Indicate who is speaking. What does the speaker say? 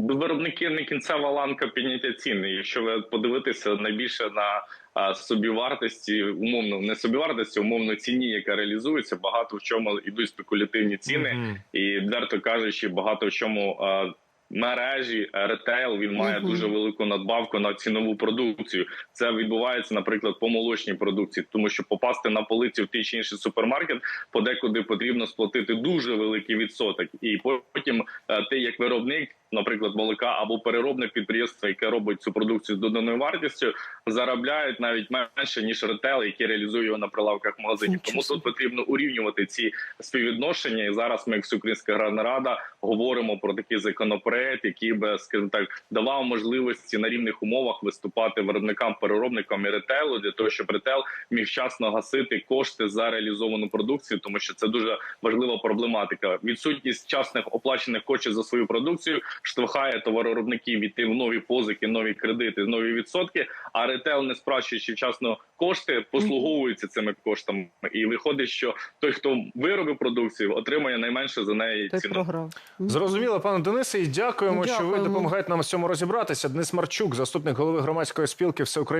Speaker 1: виробники не кінцева ланка підняття ціни. Якщо ви подивитеся найбільше на собівартості, умовно не собівартості, умовно ціні, яка реалізується, багато в чому йдуть спекулятивні ціни,
Speaker 2: Мгм.
Speaker 1: і дверто кажучи, багато в чому. Мережі е, ретейл він має
Speaker 3: Мгм.
Speaker 1: дуже велику надбавку на цінову продукцію. Це відбувається, наприклад, по молочній продукції, тому що попасти на полиці в той чи інший супермаркет подекуди потрібно сплатити дуже великий відсоток, і потім е, ти, як виробник, наприклад, молока або переробне підприємство, яке робить цю продукцію з доданою вартістю, заробляють навіть менше ніж ретейл, який реалізує його на прилавках магазинів. Тому тут потрібно урівнювати ці співвідношення. І зараз ми, як Всеукраїнська аграрна рада, говоримо про такий законопроект, який би, скажімо так, давав можливості на рівних умовах виступати виробникам, переробникам і ретейлу для того, щоб ретейл міг вчасно гасити кошти за реалізовану продукцію, тому що це дуже важлива проблематика. Відсутність вчасних оплачених коштів за свою продукцію штовхає товаровиробників іти в нові позики, нові кредити, нові відсотки. А ретел, не сплачуючи вчасно кошти, послуговується цими коштами, і виходить, що той, хто виробив продукцію, отримує найменше за неї
Speaker 3: Той
Speaker 1: ціну.
Speaker 3: програв.
Speaker 2: Зрозуміло, пане Денисе, і дякуємо, що ви
Speaker 3: Дякуємо.
Speaker 2: допомагаєте нам в цьому розібратися. Денис Марчук, заступник голови громадської спілки Всеукраїнської